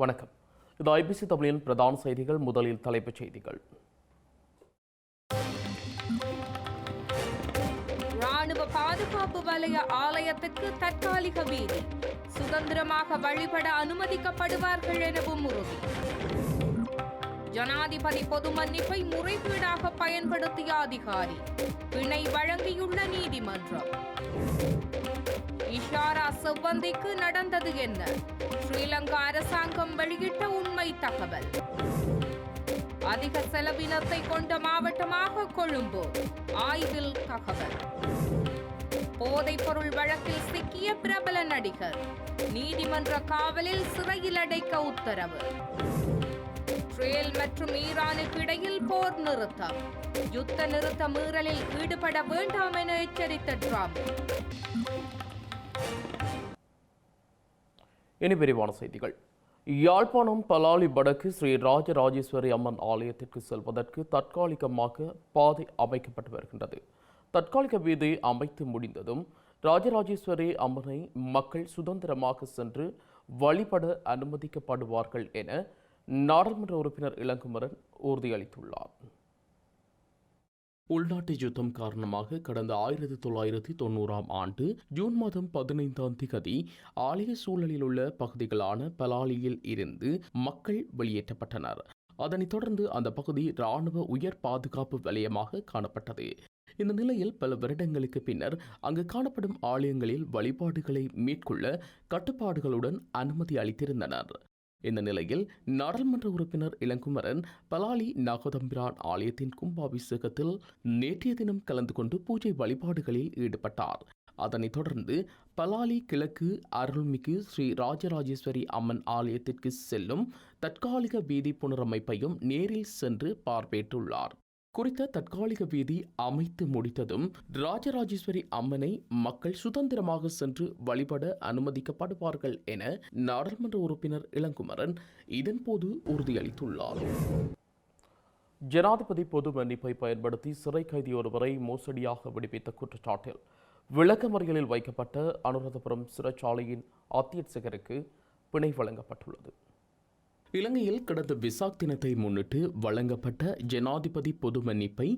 வணக்கம். இது ஐபிசி தமிழின் பிரதான செய்திகள் முதலில் தலைப்புச் செய்திகள். ராணுவ பாதுகாப்பு வலய ஆலயத்துக்கு தற்காலிக வீதி சுதந்திரமாக வழிபட அனுமதிக்கப்படுவார்கள் எனவும் உறுதி. ஜனாதிபதி பொது மன்னிப்பை முறைகேடாக பயன்படுத்திய அதிகாரி பிணை வழங்கியுள்ள நீதிமன்றம். செவ்வந்திக்கு நடந்தது என்ன? ஸ்ரீலங்கா அரசாங்கம் வெளியிட்ட உண்மை தகவல். அதிக செலவினத்தை கொண்ட மாவட்டமாக கொழும்பு. ஆய்வில் தகவல். போதைப்பொருள் வழக்கில் சிக்கிய பிரபல நடிகர். நீதிமன்ற காவலில் சிறையில் அடைக்க உத்தரவு. இஸ்ரேல் மற்றும் ஈரானுக்கு இடையில் போர் நிறுத்தம். யுத்த நிறுத்த மீறலில் ஈடுபட வேண்டாம் என எச்சரித்த ட்ரம்ப். இனி விரிவான செய்திகள். யாழ்ப்பாணம் பலாலி வடக்கு ஸ்ரீ ராஜராஜேஸ்வரி அம்மன் ஆலயத்திற்கு செல்வதற்கு தற்காலிகமாக பாதை அமைக்கப்பட்டு வருகின்றது. தற்காலிக வீதி அமைத்து முடிந்ததும் ராஜராஜேஸ்வரி அம்மனை மக்கள் சுதந்திரமாக சென்று வழிபட அனுமதிக்கப்படுவார்கள் என நாடாளுமன்ற உறுப்பினர் இளங்குமரன் உறுதியளித்துள்ளார். உள்நாட்டு யுத்தம் காரணமாக கடந்த ஆயிரத்தி தொள்ளாயிரத்தி தொண்ணூறாம் ஆண்டு ஜூன் மாதம் பதினைந்தாம் திகதி ஆலய சூழலில் உள்ள பகுதிகளான பலாலியில் இருந்து மக்கள் வெளியேற்றப்பட்டனர். அதனைத் தொடர்ந்து அந்த பகுதி இராணுவ உயர் பாதுகாப்பு வலயமாக காணப்பட்டது. இந்த நிலையில் பல வருடங்களுக்கு பின்னர் அங்கு காணப்படும் ஆலயங்களில் வழிபாடுகளை மேற்கொள்ள கட்டுப்பாடுகளுடன் அனுமதி அளித்திருந்தனர். இந்த நிலையில் நாடாளுமன்ற உறுப்பினர் இளங்குமரன் பலாலி நாகதம்பிரான் ஆலயத்தின் கும்பாபிஷேகத்தில் நேற்றைய தினம் கலந்து கொண்டு பூஜை வழிபாடுகளில் ஈடுபட்டார். அதனைத் தொடர்ந்து பலாலி கிழக்கு அருள்மிகு ஸ்ரீ ராஜராஜேஸ்வரி அம்மன் ஆலயத்திற்கு செல்லும் தற்காலிக வீதி புனரமைப்பையும் நேரில் சென்று பார்வையிட்டுள்ளார். குறித்த தற்காலிக வீதி அமைத்து முடித்ததும் ராஜராஜேஸ்வரி அம்மனை மக்கள் சுதந்திரமாக சென்று வழிபட அனுமதிக்கப்படுவார்கள் என நாடாளுமன்ற உறுப்பினர் இளங்குமரன் இதன்போது உறுதியளித்துள்ளார். ஜனாதிபதி பொது மன்னிப்பை பயன்படுத்தி சிறை கைதி ஒருவரை மோசடியாக விடுவித்த குற்றச்சாட்டில் விளக்கமறியலில் வைக்கப்பட்ட அனுராதபுரம் சிறைச்சாலையின் அத்தியட்சகருக்கு பிணை வழங்கப்பட்டுள்ளது. இலங்கையில் கடந்த விசாக் தினத்தை முன்னிட்டு வழங்கப்பட்ட ஜனாதிபதி பொது மன்னிப்பை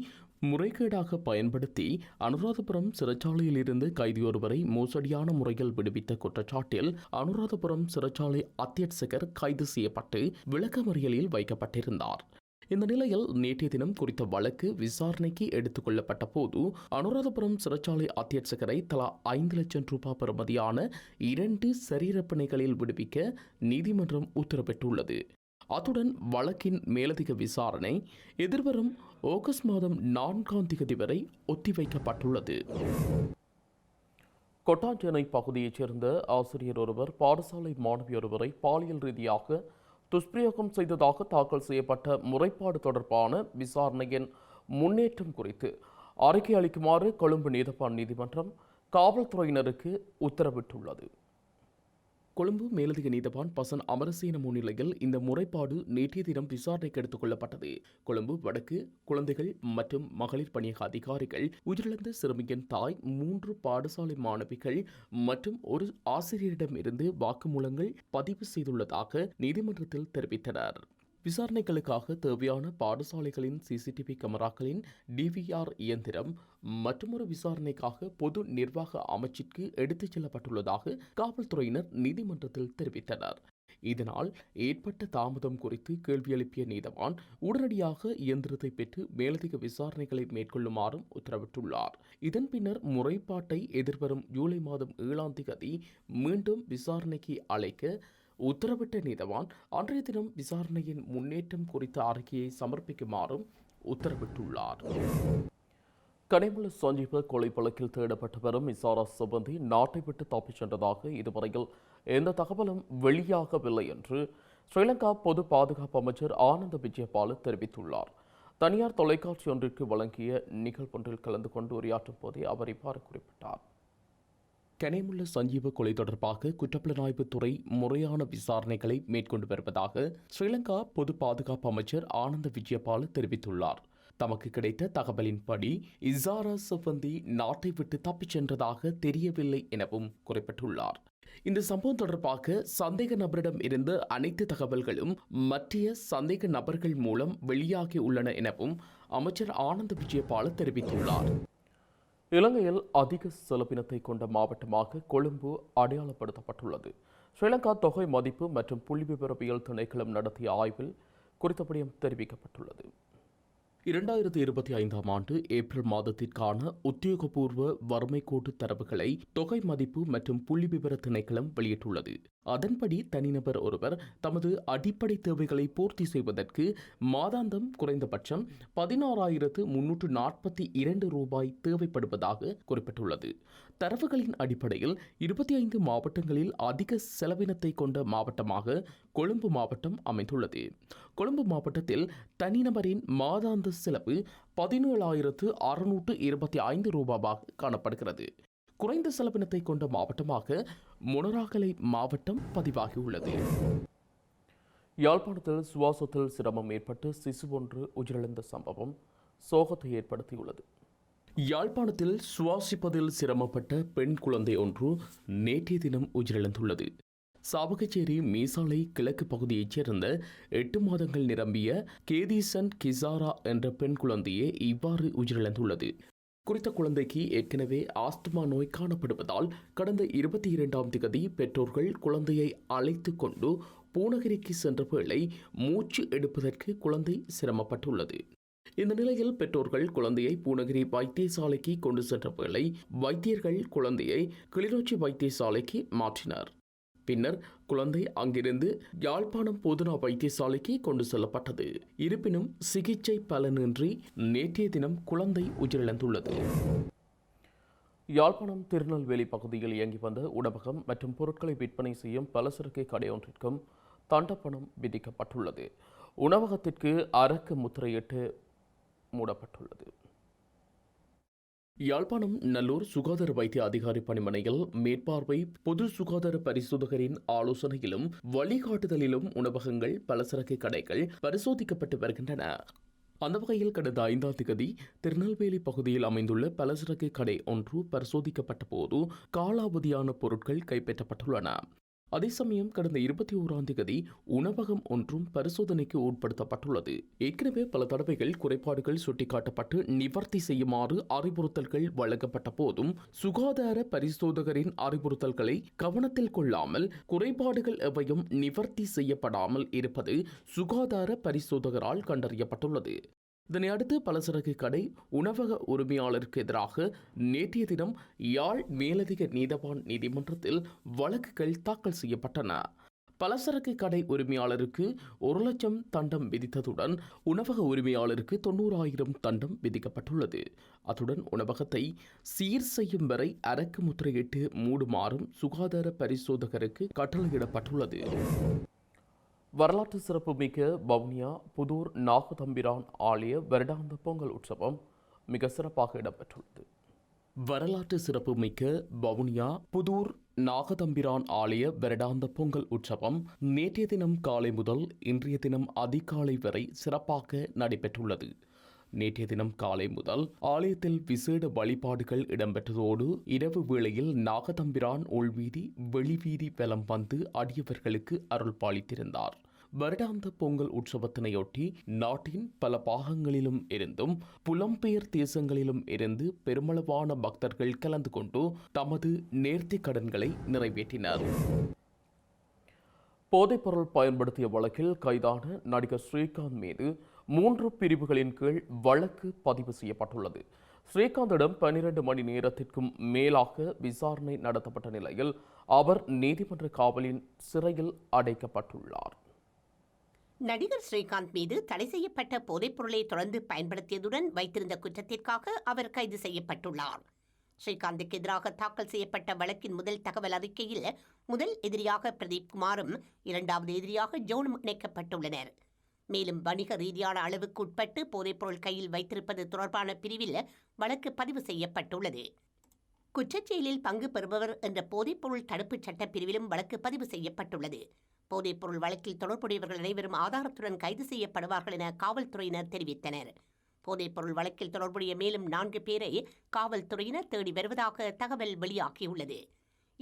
முறைகேடாக பயன்படுத்தி அனுராதபுரம் சிறைச்சாலையில் இருந்து கைதியொருவரை மோசடியான முறையில் விடுவித்த குற்றச்சாட்டில் அனுராதபுரம் சிறைச்சாலை அத்தியட்சகர் கைது செய்யப்பட்டு விளக்கமறியலில் வைக்கப்பட்டிருந்தார். இந்த நிலையில் நேற்றைய தினம் குறித்த வழக்கு விசாரணைக்கு எடுத்துக் கொள்ளப்பட்ட போது அனுராதபுரம் சிறைச்சாலை அத்தியட்சகரை தலா ஐந்து லட்சம் ரூபாய் பெறுமதியான இரண்டு சரீரப்பணிகளில் விடுவிக்க நீதிமன்றம் உத்தரவிட்டுள்ளது. அத்துடன் வழக்கின் மேலதிக விசாரணை எதிர்வரும் ஆகஸ்ட் மாதம் நான்காம் தேதி வரை ஒத்திவைக்கப்பட்டுள்ளது. கொட்டாஞ்சேனை பகுதியைச் சேர்ந்த ஆசிரியர் ஒருவர் பாடசாலை மாணவி ஒருவரை பாலியல் ரீதியாக துஷ்பிரயோகம் செய்ததாக தாக்கல் செய்யப்பட்ட முறைப்பாடு தொடர்பான விசாரணையின் முன்னேற்றம் குறித்து அறிக்கை அளிக்குமாறு கொழும்பு நீதவான் நீதிமன்றம் காவல்துறையினருக்கு உத்தரவிட்டுள்ளது. கொழும்பு மேலதிக நீதவான் பசன் அமரசேன முன்னிலையில் இந்த முறைப்பாடு நேற்றைய தினம் விசாரணைக்கு எடுத்துக் கொள்ளப்பட்டது. கொழும்பு வடக்கு குழந்தைகள் மற்றும் மகளிர் பணியக அதிகாரிகள் உயிரிழந்த சிறுமியின் தாய் மூன்று பாடசாலை மாணவிகள் மற்றும் ஒரு ஆசிரியரிடமிருந்து வாக்குமூலங்கள் பதிவு செய்துள்ளதாக நீதிமன்றத்தில் தெரிவித்தனர். விசாரணைகளுக்காக தேவையான பாடசாலைகளின் சிசிடிவி கேமராக்களின் டிவிஆர் இயந்திரம் மற்றொரு விசாரணைக்காக பொது நிர்வாக அமைச்சிற்கு எடுத்துச் செல்லப்பட்டுள்ளதாக காவல்துறையினர் நீதிமன்றத்தில் தெரிவித்தனர். இதனால் ஏற்பட்ட தாமதம் குறித்து கேள்வி எழுப்பிய நீதவான் உடனடியாக இயந்திரத்தை பெற்று மேலதிக விசாரணைகளை மேற்கொள்ளுமாறும் உத்தரவிட்டுள்ளார். இதன் பின்னர் முறைப்பாட்டை எதிர்வரும் ஜூலை மாதம் ஏழாம் தேதி மீண்டும் விசாரணைக்கு அழைக்க உத்தரவிட்ட நீதவான் அன்றைய தினம் விசாரணையின் முன்னேற்றம் குறித்த அறிக்கையை சமர்ப்பிக்குமாறும் உத்தரவிட்டுள்ளார். கனிமல சஞ்சீவ கொலை வழக்கில் தேடப்பட்டு வரும் மிசாரா சிபந்தி நாட்டை விட்டு தப்பிச் சென்றதாக இதுவரையில் எந்த தகவலும் வெளியாகவில்லை என்று ஸ்ரீலங்கா பொது பாதுகாப்பு அமைச்சர் ஆனந்த விஜயபால தெரிவித்துள்ளார். தனியார் தொலைக்காட்சி ஒன்றிற்கு வழங்கிய நிகழ்வொன்றில் கலந்து கொண்டு உரையாற்றும் போதே அவர் இவ்வாறு குறிப்பிட்டார். கனிமுள்ள சஞ்சீவ கொலை தொடர்பாக குற்றப்புலனாய்வு துறை முறையான விசாரணைகளை மேற்கொண்டு வருவதாக ஸ்ரீலங்கா பொது பாதுகாப்பு அமைச்சர் ஆனந்த விஜயபால தெரிவித்துள்ளார். தமக்கு கிடைத்த தகவலின்படி இசாரா சிபந்தி நாட்டை விட்டு தப்பிச் சென்றதாக தெரியவில்லை எனவும் குறிப்பிட்டுள்ளார். இந்த சம்பவம் தொடர்பாக சந்தேக நபரிடம் இருந்து அனைத்து தகவல்களும் மற்ற சந்தேக நபர்கள் மூலம் வெளியாகி உள்ளன எனவும் அமைச்சர் ஆனந்த விஜயபால தெரிவித்துள்ளார். இலங்கையில் அதிக செலவினத்தை கொண்ட மாவட்டமாக கொழும்பு அடையாளப்படுத்தப்பட்டுள்ளது. ஸ்ரீலங்கா தொகை மதிப்பு மற்றும் புள்ளிவிவரவியல் திணைக்களம் நடத்திய ஆய்வில் குறித்தபடியும் தெரிவிக்கப்பட்டுள்ளது. இரண்டாயிரத்தி இருபத்தி ஐந்தாம் ஆண்டு ஏப்ரல் மாதத்திற்கான உத்தியோகபூர்வ வறுமை கோட்டு தரவுகளை தொகை மதிப்பு மற்றும் புள்ளிவிவர திணைக்களம் வெளியிட்டுள்ளது. அதன்படி தனிநபர் ஒருவர் தமது அடிப்படை தேவைகளை பூர்த்தி செய்வதற்கு மாதாந்தம் குறைந்தபட்சம் பதினாறாயிரத்து முன்னூற்று நாற்பத்தி இரண்டு ரூபாய் தேவைப்படுவதாக குறிப்பிட்டுள்ளது. தரவுகளின் அடிப்படையில் இருபத்தி ஐந்து மாவட்டங்களில் அதிக செலவினத்தை கொண்ட மாவட்டமாக கொழும்பு மாவட்டம் அமைந்துள்ளது. கொழும்பு மாவட்டத்தில் தனிநபரின் மாதாந்த செலவு பதினேழாயிரத்து அறுநூற்று இருபத்தி ஐந்து ரூபாவாக காணப்படுகிறது. குறைந்த செலவினத்தை கொண்ட மாவட்டமாக மொனராகலை மாவட்டம் பதிவாகியுள்ளது. யாழ்ப்பாணத்தில் சுவாசத்தில் சிரமம் ஏற்பட்டு சிசு ஒன்று உயிரிழந்த சம்பவம் சோகத்தை ஏற்படுத்தியுள்ளது. யாழ்ப்பாணத்தில் சுவாசிப்பதில் சிரமப்பட்ட பெண் குழந்தை ஒன்று நேற்றைய தினம் உயிரிழந்துள்ளது. சாவகச்சேரி மீசாலை கிழக்கு பகுதியைச் சேர்ந்த எட்டு மாதங்கள் நிரம்பிய கேதீசன் கிசாரா என்ற பெண் குழந்தையே இவ்வாறு உயிரிழந்துள்ளது. குறித்த குழந்தைக்கு ஏற்கனவே ஆஸ்துமா நோய் காணப்படுவதால் கடந்த இருபத்தி இரண்டாம் திகதி பெற்றோர்கள் குழந்தையை அழைத்து கொண்டு பூனகிரிக்கு சென்ற வேளை மூச்சு எடுப்பதற்கு குழந்தை சிரமப்பட்டுள்ளது. இந்த நிலையில் பெற்றோர்கள் குழந்தையை பூனகிரி வைத்தியசாலைக்கு கொண்டு சென்ற வேளை வைத்தியர்கள் குழந்தையை கிளிநொச்சி வைத்தியசாலைக்கு மாற்றினர். பின்னர் குழந்தை அங்கிருந்து யாழ்ப்பாணம் பொதுநா வைத்தியசாலைக்கு கொண்டு செல்லப்பட்டது. இருப்பினும் சிகிச்சை பலனின்றி நேற்றைய தினம் குழந்தை உயிரிழந்துள்ளது. யாழ்ப்பாணம் திருநெல்வேலி பகுதியில் இயங்கி வந்த உணவகம் மற்றும் பொருட்களை விற்பனை செய்யும் பலசரக்கு கடை ஒன்றிற்கும் தண்டப்பணம் விதிக்கப்பட்டுள்ளது. உணவகத்திற்கு அரக்கு முத்திரையிட்டு மூடப்பட்டுள்ளது. யாழ்ப்பாணம் நல்லூர் சுகாதார வைத்திய அதிகாரி பணிமனையில் மேற்பார்வை பொது சுகாதார பரிசோதகரின் ஆலோசனையிலும் வழிகாட்டுதலிலும் உணவகங்கள் பலசரக்கு கடைகள் பரிசோதிக்கப்பட்டு வருகின்றன. அந்த வகையில் கடந்த ஐந்தாம் திகதி திருநெல்வேலி பகுதியில் அமைந்துள்ள பலசரக்கு கடை ஒன்று பரிசோதிக்கப்பட்ட போது காலாவதியான பொருட்கள் கைப்பற்றப்பட்டுள்ளன. அதே சமயம் கடந்த இருபத்தி ஓராம் தேதி உணவகம் ஒன்றும் பரிசோதனைக்கு உட்படுத்தப்பட்டுள்ளது. ஏற்கனவே பல தடவைகள் குறைபாடுகள் சுட்டிக்காட்டப்பட்டு நிவர்த்தி செய்யுமாறு அறிவுறுத்தல்கள் வழங்கப்பட்ட போதும் சுகாதார பரிசோதகரின் அறிவுறுத்தல்களை கவனத்தில் கொள்ளாமல் குறைபாடுகள் எவையும் நிவர்த்தி செய்யப்படாமல் இருப்பது சுகாதார பரிசோதகரால் கண்டறியப்பட்டுள்ளது. இதனையடுத்து பலசரக்கு கடை உணவக உரிமையாளருக்கு எதிராக நேற்றைய தினம் யாழ் மேலதிக நீதவான் நீதிமன்றத்தில் வழக்குகள் தாக்கல் செய்யப்பட்டன. பலசரக்கு கடை உரிமையாளருக்கு ஒரு லட்சம் தண்டம் விதித்ததுடன் உணவக உரிமையாளருக்கு தொண்ணூறாயிரம் தண்டம் விதிக்கப்பட்டுள்ளது. அத்துடன் உணவகத்தை சீர் செய்யும் வரை அரக்கு முத்திரையிட்டு மூடுமாறும் சுகாதார பரிசோதகருக்கு கட்டளையிடப்பட்டுள்ளது. வரலாற்று சிறப்புமிக்க வவுனியா புதூர் நாகதம்பிரான் ஆலய வருடாந்த பொங்கல் உற்சவம் மிக சிறப்பாக இடம்பெற்றுள்ளது. வரலாற்று சிறப்புமிக்க வவுனியா புதூர் நாகதம்பிரான் ஆலய வருடாந்த பொங்கல் உற்சவம் நேற்றைய தினம் காலை முதல் இன்றைய தினம் அதிகாலை வரை சிறப்பாக நடைபெற்றுள்ளது. நேற்றைய தினம் காலை முதல் ஆலயத்தில் விசேட வழிபாடுகள் இடம்பெற்றதோடு இரவு வேளையில் நாகதம்பிரான் உள்வீதி வெளிவீதி வலம் வந்து அடியவர்களுக்கு அருள் பாலித்திருந்தார். வருடாந்த பொங்கல் உற்சவத்தினையொட்டி நாட்டின் பல பாகங்களிலும் இருந்தும் புலம்பெயர் தேசங்களிலும் இருந்து பெருமளவான பக்தர்கள் கலந்து கொண்டு தமது நேர்த்தி கடன்களை நிறைவேற்றினர். போதைப்பொருள் பயன்படுத்திய வழக்கில் கைதான நடிகர் ஸ்ரீகாந்த் மீது மூன்று பிரிவுகளின் கீழ் வழக்கு பதிவு செய்யப்பட்டுள்ளது. ஸ்ரீகாந்திடம் பனிரெண்டு மணி நேரத்திற்கும் மேலாக விசாரணை நடத்தப்பட்ட நிலையில் அவர் நீதிமன்ற காவலின் சிறையில் அடைக்கப்பட்டுள்ளார். நடிகர் ஸ்ரீகாந்த் மீது தடை செய்யப்பட்ட போதைப்பொருளை தொடர்ந்து பயன்படுத்தியதுடன் வைத்திருந்த குற்றத்திற்காக அவர் கைது செய்யப்பட்டுள்ளார். ஸ்ரீகாந்துக்கு எதிராக தாக்கல் செய்யப்பட்ட வழக்கின் முதல் தகவல் அறிக்கையில் முதல் எதிரியாக பிரதீப் குமாரும் இரண்டாவது எதிரியாக ஜோனும் இணைக்கப்பட்டுள்ளனர். மேலும் வணிக ரீதியான அளவுக்கு உட்பட்டு போதைப்பொருள் கையில் வைத்திருப்பது தொடர்பான பிரிவில் வழக்கு பதிவு செய்யப்பட்டுள்ளது. குற்றச்செயலில் பங்கு பெறுபவர் என்ற போதைப்பொருள் தடுப்புச் சட்டப் பிரிவிலும் வழக்கு பதிவு செய்யப்பட்டுள்ளது. போதைப்பொருள் வழக்கில் தொடர்புடையவர்கள் அனைவரும் ஆதாரத்துடன் கைது செய்யப்படுவார்கள் என காவல்துறையினர் தெரிவித்தனர். போதைப்பொருள் வழக்கில் தொடர்புடைய மேலும் நான்கு பேரை காவல்துறையினர் தேடி வருவதாக தகவல் வெளியாகியுள்ளது.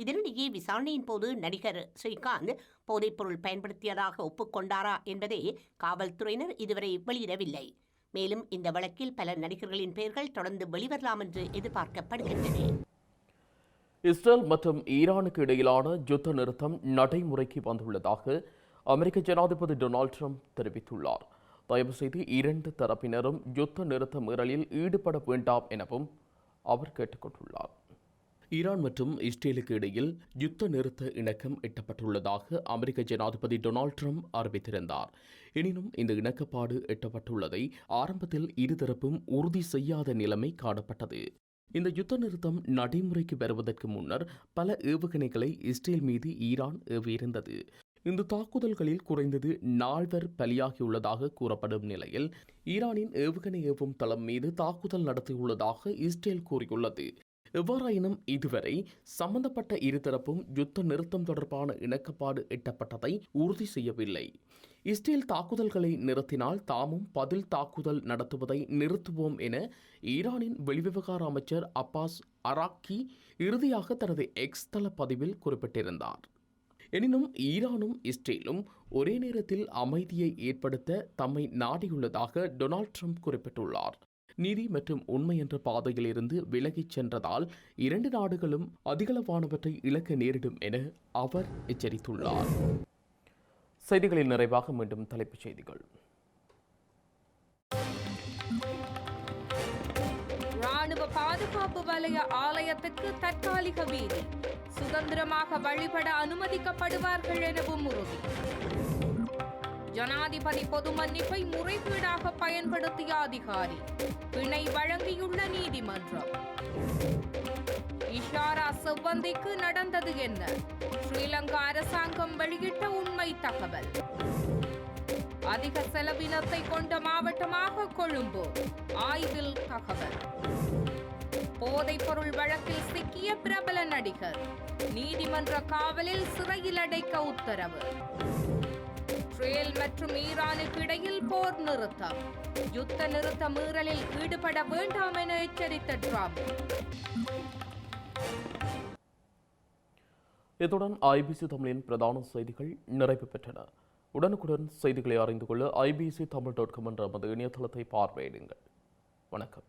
இதனிடையே விசாரணையின் போது நடிகர் ஸ்ரீகாந்த் போதைப்பொருள் பயன்படுத்தியதாக ஒப்புக்கொண்டாரா என்பதை காவல்துறையினர் இதுவரை வெளியிடவில்லை. மேலும் இந்த வழக்கில் பல நடிகர்களின் பெயர்கள் தொடர்ந்து வெளிவரலாம் என்று எதிர்பார்க்கப்படுகின்றன. இஸ்ரேல் மற்றும் ஈரானுக்கு இடையிலான யுத்த நிறுத்தம் நடைமுறைக்கு வந்துள்ளதாக அமெரிக்க ஜனாதிபதி டொனால்ட் ட்ரம்ப் தெரிவித்துள்ளார். தயவு செய்து இரண்டு தரப்பினரும் யுத்த நிறுத்த மீறலில் ஈடுபட வேண்டாம் எனவும் அவர் கேட்டுக்கொண்டுள்ளார். ஈரான் மற்றும் இஸ்ரேலுக்கு இடையில் யுத்த நிறுத்த இணக்கம் எட்டப்பட்டுள்ளதாக அமெரிக்க ஜனாதிபதி டொனால்ட் ட்ரம்ப் அறிவித்திருந்தார். எனினும் இந்த இணக்கப்பாடு எட்டப்பட்டுள்ளதை ஆரம்பத்தில் இருதரப்பும் உறுதி செய்யாத நிலைமை காணப்பட்டது. இந்த யுத்த நிறுத்தம் நடைமுறைக்கு வருவதற்கு முன்னர் பல ஏவுகணைகளை இஸ்ரேல் மீது ஈரான் ஏவியிருந்தது. இந்த தாக்குதல்களில் குறைந்தது நால்வர் பலியாகியுள்ளதாக கூறப்படும் நிலையில் ஈரானின் ஏவுகணை ஏவும் தளம் மீது தாக்குதல் நடத்தியுள்ளதாக இஸ்ரேல் கூறியுள்ளது. எவ்வாறாயினும் இதுவரை சம்பந்தப்பட்ட இருதரப்பும் யுத்த நிறுத்தம் தொடர்பான இணக்கப்பாடு எட்டப்பட்டதை உறுதி செய்யவில்லை. இஸ்ரேல் தாக்குதல்களை நிறுத்தினால் தாமும் பதில் தாக்குதல் நடத்துவதை நிறுத்துவோம் என ஈரானின் வெளிவிவகார அமைச்சர் அப்பாஸ் அராக்கி இறுதியாக தனது எக்ஸ் தள பதிவில் குறிப்பிட்டிருந்தார். எனினும் ஈரானும் இஸ்ரேலும் ஒரே நேரத்தில் அமைதியை ஏற்படுத்த தம்மை நாடியுள்ளதாக டொனால்ட் ட்ரம்ப் குறிப்பிட்டுள்ளார். நீதி மற்றும் உண்மை என்ற பாதையில் இருந்து விலகிச் சென்றதால் இரண்டு நாடுகளும் அதிகளவானவற்றை இழக்க நேரிடும் என அவர் எச்சரித்துள்ளார். செய்திகளில் நிறைவாக மீண்டும் தலைப்புச் செய்திகள். ராணுவ பாதுகாப்பு வலய ஆலயத்துக்கு தற்காலிக வீதி. சுதந்திரமாக வழிபட அனுமதிக்கப்படுவார்கள் எனவும் உறுதி. ஜனாதிபதி பொது மன்னிப்பை முறைகேடாக பயன்படுத்திய அதிகாரி. பிணை வழங்கியுள்ள நீதிமன்றம். இஷாரா செவ்வந்திக்கு நடந்தது என்ன? ஸ்ரீலங்கா அரசாங்கம் வெளியிட்ட உண்மை தகவல். அதிக செலவினத்தை கொண்ட மாவட்டமாக கொழும்பு. ஆய்வில் தகவல். போதைப்பொருள் வழக்கில் சிக்கிய பிரபல நடிகர். நீதிமன்ற காவலில் சிறையில் அடைக்க உத்தரவு. இஸ்ரேல் மற்றும் ஈரானுக்கு இடையில் போர் நிறுத்தம். யுத்த நிறுத்த மீறலில் ஈடுபட வேண்டாம் என எச்சரித்த ட்ரம்ப். இத்துடன் ஐபிசி தமிழின் பிரதான செய்திகள் நிறைவு பெற்றன. உடனுக்குடன் செய்திகளை அறிந்து கொள்ள ஐபிசி தமிழ் டாட் காம் என்ற நமது இணையதளத்தை பார்வையிடுங்கள். வணக்கம்.